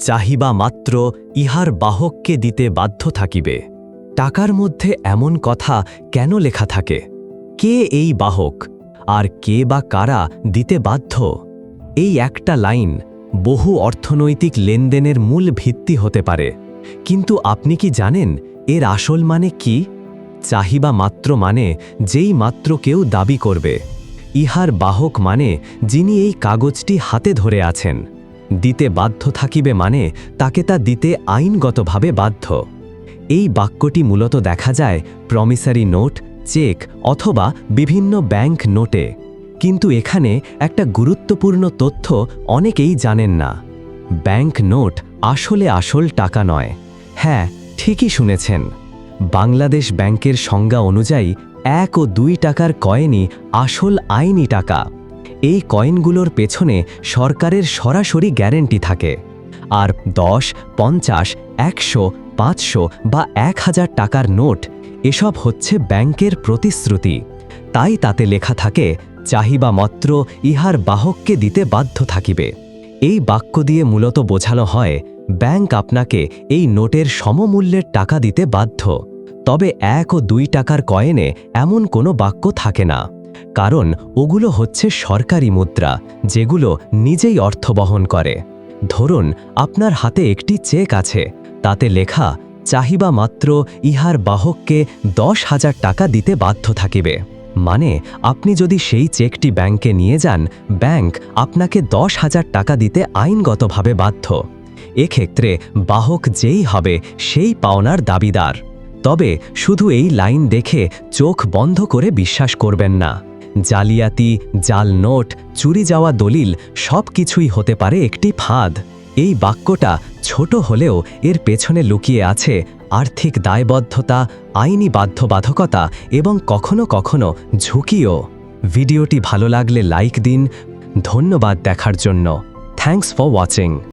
চাহিবা মাত্র ইহার বাহককে দিতে বাধ্য থাকিবে। টাকার মধ্যে এমন কথা কেন লেখা থাকে? কে এই বাহক? আর কে বা কারা দিতে বাধ্য? এই একটা লাইন বহু অর্থনৈতিক লেনদেনের মূল ভিত্তি হতে পারে। কিন্তু আপনি কি জানেন এর আসল মানে কি? চাহিবা মাত্র মানে যেই মাত্র কেউ দাবি করবে। ইহার বাহক মানে যিনি এই কাগজটি হাতে ধরে আছেন। দিতে বাধ্য থাকিবে মানে তাকে তা দিতে আইনগতভাবে বাধ্য। এই বাক্যটি মূলত দেখা যায় প্রমিসারি নোট চেক অথবা বিভিন্ন ব্যাংক নোটে কিন্তু এখানে একটা গুরুত্বপূর্ণ তথ্য অনেকেই জানেন না। ব্যাংক নোট আসলে আসল টাকা নয়। হ্যাঁ ঠিকই শুনেছেন। বাংলাদেশ ব্যাংকের সংজ্ঞা অনুযায়ী এক ও দুই টাকার কয়েনই আসল আইনি টাকা। এই কয়েনগুলোর পেছনে সরকারের সরাসরি গ্যারেন্টি থাকে। আর দশ, পঞ্চাশ, একশো, পাঁচশো বা এক হাজার টাকার নোট এসব হচ্ছে ব্যাংকের প্রতিশ্রুতি। তাই তাতে লেখা থাকে চাহিবা মাত্র ইহার বাহককে দিতে বাধ্য থাকিবে। এই বাক্য দিয়ে মূলত বোঝানো হয়, ব্যাংক আপনাকে এই নোটের সমমূল্যের টাকা দিতে বাধ্য। তবে এক ও দুই টাকার কয়েনে এমন কোনো বাক্য থাকে না। কারণ ওগুলো হচ্ছে সরকারি মুদ্রা, যেগুলো নিজেই অর্থ বহন করে। ধরুন, আপনার হাতে একটি চেক আছে, তাতে লেখা, চাহিবা মাত্র ইহার বাহককে দশ হাজার টাকা দিতে বাধ্য থাকিবে। মানে আপনি যদি সেই চেকটি ব্যাংকে নিয়ে যান, ব্যাংক আপনাকে দশ হাজার টাকা দিতে আইনগতভাবে বাধ্য। এক্ষেত্রে বাহক যেই হবে, সেই পাওনার দাবিদার। তবে শুধু এই লাইন দেখে চোখ বন্ধ করে বিশ্বাস করবেন না। জালিয়াতি, জাল নোট, চুরি যাওয়া দলিল সব কিছুই হতে পারে একটি ফাঁদ। এই বাক্যটা ছোট হলেও এর পেছনে লুকিয়ে আছে আর্থিক দায়বদ্ধতা, আইনি বাধ্যবাধকতা এবং কখনো কখনো ঝুঁকিও। ভিডিওটি ভালো লাগলে লাইক দিন। ধন্যবাদ দেখার জন্য। Thanks for watching.